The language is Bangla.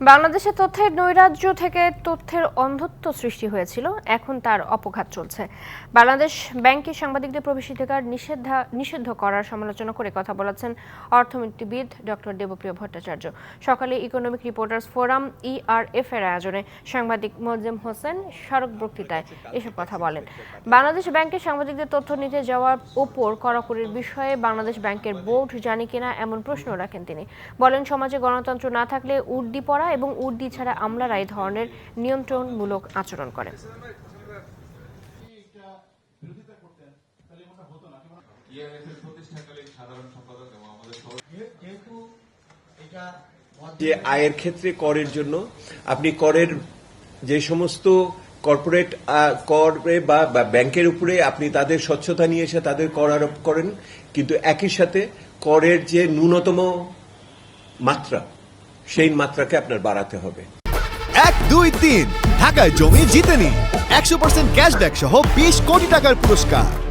বাংলাদেশে তথ্যের নৈরাজ্য থেকে তথ্যের অন্ধত্ব সৃষ্টি হয়েছিল। এখন তার অপঘাত চলছে। বাংলাদেশ ব্যাংকে সাংবাদিকদের প্রবেশাধিকার নিষিদ্ধ করার সমালোচনা করে কথা বলেছেন অর্থনীতিবিদ ডক্টর দেবপ্রিয় ভট্টাচার্য। সকালে ইকোনমিক রিপোর্টার্স ফোরাম ইআরএফ এর আয়োজনে সাংবাদিক মোয়াজ্জেম হোসেন স্মারক বক্তৃতায় এসব কথা বলেন। বাংলাদেশ ব্যাংকে সাংবাদিকদের তথ্য নিতে যাওয়ার ওপর কড়াকড়ির বিষয়ে বাংলাদেশ ব্যাংকের বোর্ড জানে কিনা এমন প্রশ্ন রাখেন তিনি। বলেন, সমাজে গণতন্ত্র না থাকলে উর্দি পড়া এবং উর্দি ছাড়া আমলারা এই ধরনের নিয়ন্ত্রণমূলক আচরণ করে। যে আয়ের ক্ষেত্রে করের জন্য, আপনি করের যে সমস্ত কর্পোরেট করে বা ব্যাংকের উপরে আপনি তাদের স্বচ্ছতা নিয়ে এসে তাদের কর আরোপ করেন, কিন্তু একই সাথে করের যে ন্যূনতম মাত্রা সেই মাত্রাকে আপনার বাড়াতে হবে। এক, দুই, তিন। ঢাকায় জমি জিতে নিন একশো পার্সেন্ট ক্যাশব্যাক সহ বিশ কোটি টাকার পুরস্কার।